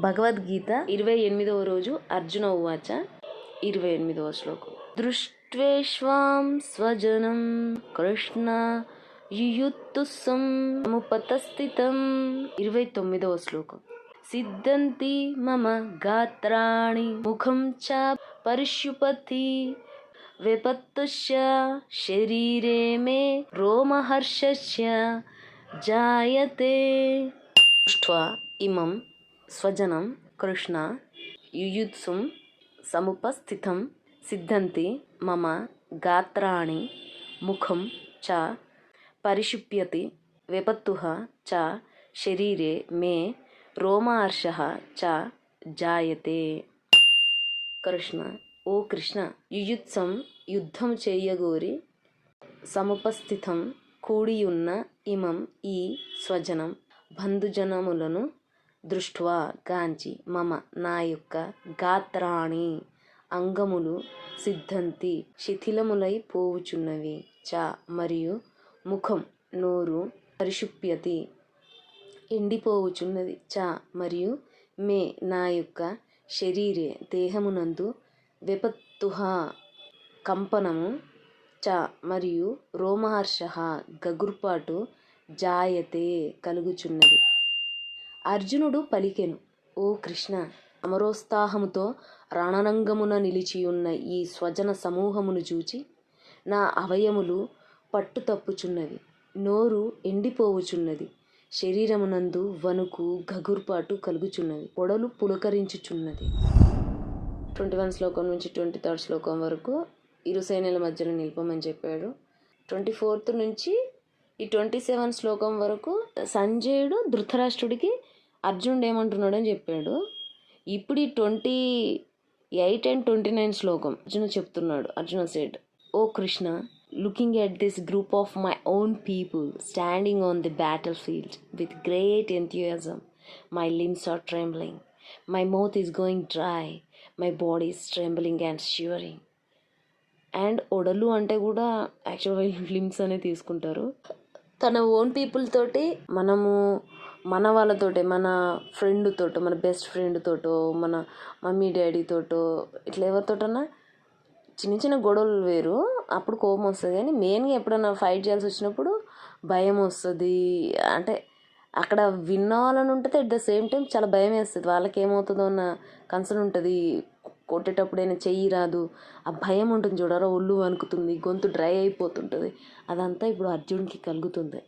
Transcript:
భగవద్గీత ఇరవై ఎనిమిదవ రోజు అర్జున ఉవాచ ఇరవై ఎనిమిదవ శ్లోకం. దృష్ట్వేష్వాం స్వజనం కృష్ణ యుయుత్తుస్సం సముపతస్థితం. ఇరవై తొమ్మిదవ శ్లోకం. సిద్ధంతి మమ గాత్రాణి ముఖం చ పరిశుపతి. విపత్తుశ్చ శరీరే మే రోమహర్షస్య జాయతే. దృష్ట్వా ఇమం స్వజనం కృష్ణ యుయుత్సుం సముపస్థితం సిద్ధంతి మమ గాత్రాణి ముఖం చ పరిశుప్యతి విపత్తు చ శరీరే మే రోమార్ష చ జాయతే. కృష్ణ ఓ కృష్ణ యుయుత్సం యుద్ధం చేయగోరి సముపస్థితం కూడియున్న ఇమం ఈ స్వజనం బంధుజనములను దృష్ట్వా గాంచి మమ నా యొక్క గాత్రాణి అంగములు సిద్ధంతి శిథిలములై పోవుచున్నవి చ మరియు ముఖం నోరు పరిశుప్యతి ఎండిపోవుచున్నది చ మరియు మే నా యొక్క శరీరే దేహమునందు విపత్తుహ కంపనము చ మరియు రోమహర్ష గగుర్పాటు జాయతే కలుగుచున్నది. అర్జునుడు పలికెను ఓ కృష్ణ అమరోత్సాహముతో రణరంగమున నిలిచియున్న ఈ స్వజన సమూహమును చూచి నా అవయములు పట్టు తప్పుచున్నవి నోరు ఎండిపోవుచున్నది శరీరమునందు వణుకు గగుర్పాటు కలుగుచున్నది పొడలు పులకరించుచున్నది. ట్వంటీ వన్ శ్లోకం నుంచి ట్వంటీ థర్డ్ శ్లోకం వరకు ఇరు సైన్యాల మధ్యలో నిలపమని చెప్పాడు. ట్వంటీ ఫోర్త్ నుంచి ఈ ట్వంటీ సెవెన్ శ్లోకం వరకు సంజయుడు ధృతరాష్ట్రుడికి అర్జునుడు ఏమంటున్నాడు అని చెప్పాడు. ఇప్పుడు ఈ twenty eight and twenty nine శ్లోకం అర్జున చెప్తున్నాడు. Arjuna said O Krishna looking at this group of my own people standing on the battle field with great enthusiasm my limbs are trembling my mouth is going dry my body is trembling and shivering and ఒడలు అంటే కూడా యాక్చువల్గా limbs అనే తీసుకుంటారు. తన own people తోటి మనము మన వాళ్ళతోటే మన ఫ్రెండ్ తోటో మన బెస్ట్ ఫ్రెండ్ తోటో మన మమ్మీ డాడీ తోటో ఇట్లా ఎవరితోటన్నా చిన్న చిన్న గొడవలు వేరు. అప్పుడు కోపం వస్తుంది. కానీ మెయిన్గా ఎప్పుడన్నా ఫైట్ చేయాల్సి వచ్చినప్పుడు భయం వస్తుంది. అంటే అక్కడ విన్ ఉంటుంది. అట్ ద సేమ్ టైం చాలా భయం వేస్తుంది. వాళ్ళకి ఏమవుతుందో అన్న కన్సర్న్ ఉంటుంది. కొట్టేటప్పుడైనా చెయ్యి రాదు. ఆ భయం ఉంటుంది చూడరా ఒళ్ళు వణుకుతుంది. గొంతు డ్రై అయిపోతుంటుంది. అదంతా ఇప్పుడు అర్జున్కి కలుగుతుంది.